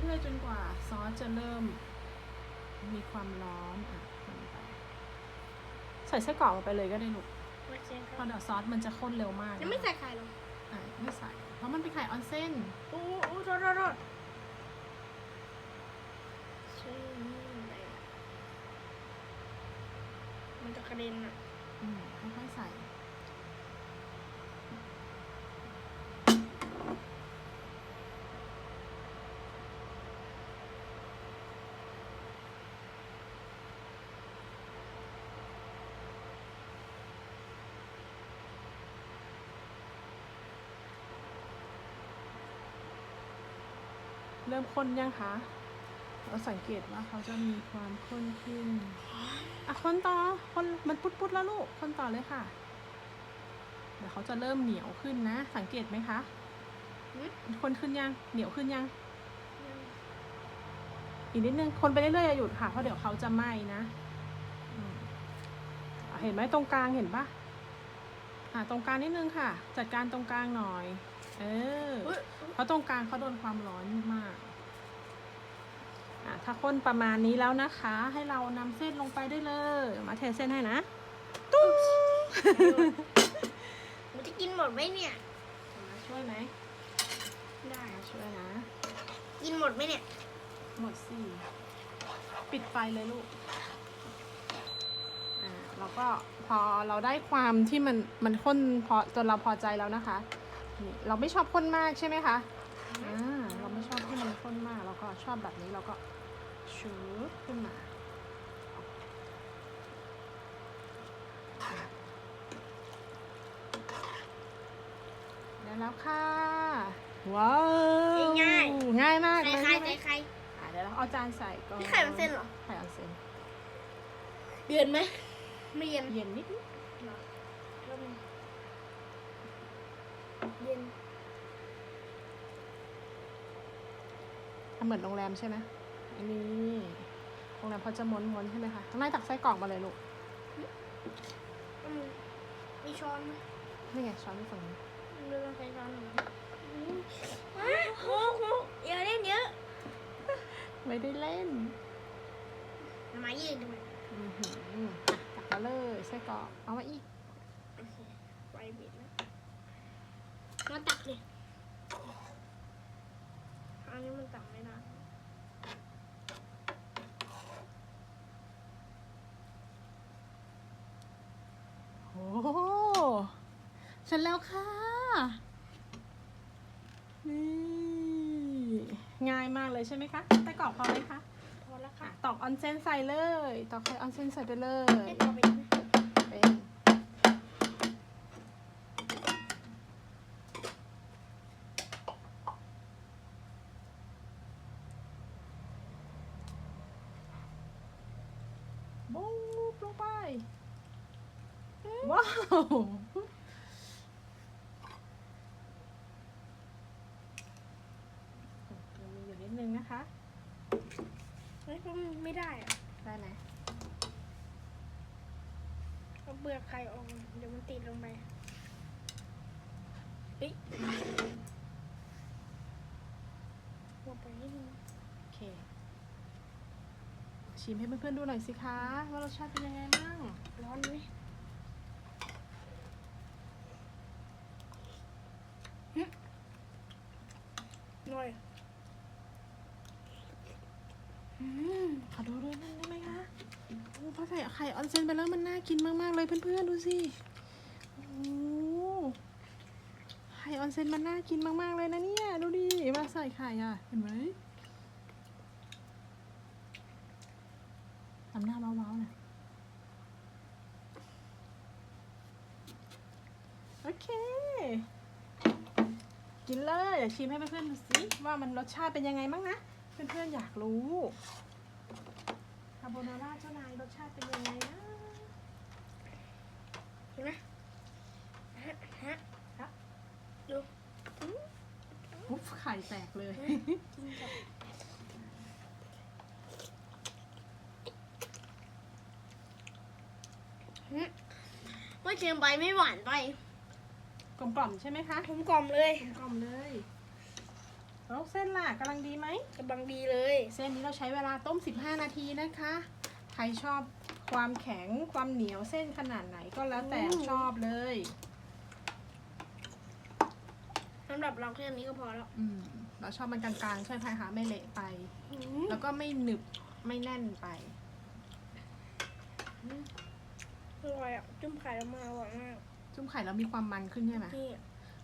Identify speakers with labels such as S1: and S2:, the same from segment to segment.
S1: เรื่อยๆ จนกว่าซอสจะเริ่มมีความร้อนอะคนไปใส่ไส้กรอกลงไปเลยก็ได้ลูก
S2: โอเคค
S1: เพ
S2: รับ
S1: ราะเดี๋ยวซอสมันจะข้นเร็วมาก
S2: ยังไม่ใส่ไข่หรอ
S1: อะไม่ใส่ เพราะมันเป็นไข่ออนเซน
S2: โอ้โอ้โทษโทษโทษใช่นี่เลยอะมันจะกระเด็นอะ
S1: อืมค่อยๆใส่ เริ่มข้นยังคะ เราสังเกตว่าเขาจะมีความข้นขึ้น อะคนต่อคนมันปุดๆแล้วลูกคนต่อเลยค่ะ เดี๋ยวเขาจะเริ่มเหนียวขึ้นนะ สังเกตไหมคะ
S2: หืม
S1: คนขึ้นยัง เหนียวขึ้นยัง อีกนิดนึง คนไปเรื่อยๆอย่าหยุดค่ะ เพราะเดี๋ยวเขาจะไหม้นะอืมอะเห็นไหมตรงกลางเห็นปะอะตรงกลางนิดนึงค่ะ จัดการตรงกลางหน่อย เออ
S2: อุ๊ย
S1: เพราะตรงกลางเขาโดนความร้อนมากอะถ้าข้นประมาณนี้แล้วนะคะ ให้เรานำเส้นลงไปได้เลย มาเทเส้นให้นะ ตุ้ง
S2: มันจะกินหมดไหมเนี่ย
S1: มาช่วยไหม
S2: ได้
S1: มาช่วยนะ
S2: กินหมดไหมเนี่ย
S1: หมดสี่ปิดไฟเลยลูกอ่าแล้วก็พอเราได้ความที่มันมันข้นพอจนเราพอใจแล้วนะคะ นี่เราไม่ชอบข้นมากใช่ไหมคะอ่าเราไม่ชอบที่มันข้นมากเราก็ชอบแบบนี้เราก็ชูดขึ้นมาได้แล้วค่ะว้าว
S2: ง่าย
S1: ง่ายมาก
S2: ใส่
S1: เลย
S2: ไข่
S1: ใช่ไหม
S2: ใส่ไข่
S1: อะเดี๋ยวเราเอาจานใส่ก่อน
S2: นี่ไข่ออนเซ็นเหรอ
S1: ไข่ออนเซน
S2: เย็นไหมไม่เย็น
S1: เย็นนิดนิด
S2: หรอเริ่มเย็น
S1: ทำ เหมือนโรงแรมใช่ไหมอันนี้โรงแรมเขาจะม้วนๆใช่ไหมคะข้างในตักไส้กรอกมาเลยลูก
S2: อืมมีช้อนไหม
S1: นี่ไงช้อนอยู่ฝั่งนี้
S2: เรื่องใช้ช้อนหน่อยอืมว้าโอ้โหอย่าเล่นเยอะ
S1: ไม่ได้เล่น
S2: มายืนทำไม
S1: อื้อหืออะตักมาเลยไส้กรอกเอามาอีก
S2: โอเคไฟบิดแล้วมาตักเลยอันนี้มันตักไม่ได้
S1: โอ้โห เสร็จแล้วค่ะ นี่ ง่ายมากเลยใช่ไหมคะไส้กรอกพอไหมคะ
S2: พอแล้ว
S1: อะ
S2: ค่ะ
S1: ตอกออนเซนใส่เลย ตอกไข่ออนเซนใส่ไปเลย
S2: ให้ต่อไปไหม
S1: เป็นบูบลงไป ว้าวยังมีอยู่นิดนึงนะคะ
S2: เฮ้ยมัน ไม่ได้อะ
S1: ได้ไหม
S2: เอาเปลือกไข่ออกเดี๋ยวมันติดลงไปเฮ้ยลงไปนิดนึง
S1: โอเค ชิมให้เพื่อนๆดูหน่อยสิคะ ว่ารสชาติเป็นยังไงบ้าง
S2: ร้อนไหมหึหน่อย
S1: อืมขอดูด้วยนั่นได้ไหมคะโอ้พอใส่ไข่ออนเซนไปแล้วมันน่ากินมาก ๆ เลยเพื่อน ๆ ดูสิโอ้ไข่ออนเซนมันน่ากินมาก ๆ เลยนะเนี่ย ดูดิมาใส่ไข่อะ เห็นไหมทำหน้าว้าวๆนะโอเค กินเลยเดี๋ยวชิมให้เพื่อนๆดูสิว่ามันรสชาติเป็นยังไงบ้างนะ เพื่อนๆอยากรู้คาโบนาร่าเจ้านายรสชาติเป็นยังไงนะ
S2: เห็นไหมฮะฮะ
S1: ครับ
S2: ดู
S1: อุ๊บไข่แตกเลย
S2: กินกับหึไม่เค็มไปไม่หวานไป
S1: กลมกล่อมๆใช่ไหมคะ
S2: กลมกล่อมเลย
S1: กลมกล่อมเลย แล้วเส้นล่ะกำลังดีไหม
S2: กำลังดีเลย
S1: เส้นนี้เราใช้เวลาต้ม 15 นาทีนะคะ ใครชอบความแข็งความเหนียวเส้นขนาดไหนก็แล้วแต่ชอบเลย
S2: สำหรับเราแค่นี้ก็พอแล้ว
S1: อืมเราชอบมันกลางๆ ใช่ไหมคะไม่เละไป
S2: อืม
S1: แล้วก็ไม่หนึบไม่แน่นไป
S2: อร่อยอะ จุ่มไข่ออกมาอร่อยมาก
S1: จุ่มไข่แล้วมีความมันขึ้นใช่ไหม
S2: นี่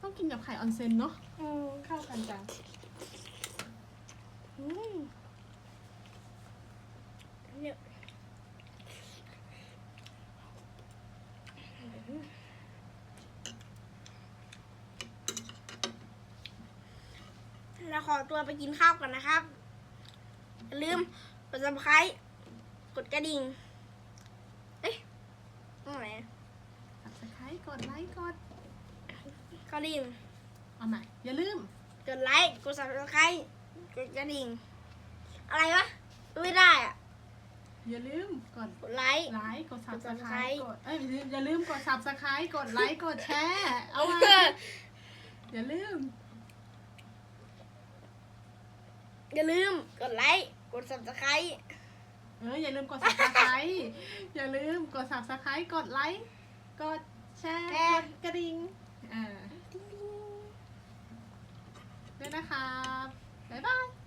S1: ต้องกินกับไข่ออนเซนเนาะ
S2: อืม
S1: เข้ากันจัง
S2: อืม เนี่ยเราขอตัวไปกินข้าวก่อนนะครับอย่าลืมกด subscribe กดกระดิ่ง เอ๊ะตรงไหนอะ
S1: สับสไครต์กดไลค์กด
S2: กระดิ่ง
S1: เอาใหม่อย่าลืม
S2: กดไลค์ กด subscribe กดกระดิ่ง อะไรวะ ไม่ได้อะ
S1: อย่าลืมกด
S2: กดไลค์
S1: ไลค์กด
S2: ก
S1: ซับ
S2: ด
S1: สไคร
S2: Subscribe
S1: ต์กดเอ้ยอย่าลืมกดซับสไครต์กดไลค์กดแชร์เอาไว้อย่าลืม
S2: อย่าลืมกดไลค์ กด subscribe
S1: เอออย่าลืมกด subscribe อย่าลืมกด subscribe กดไลค์กดแชร์
S2: แชร์
S1: กดกระดิ่งอ่าด้วยนะครับ บ๊ายบาย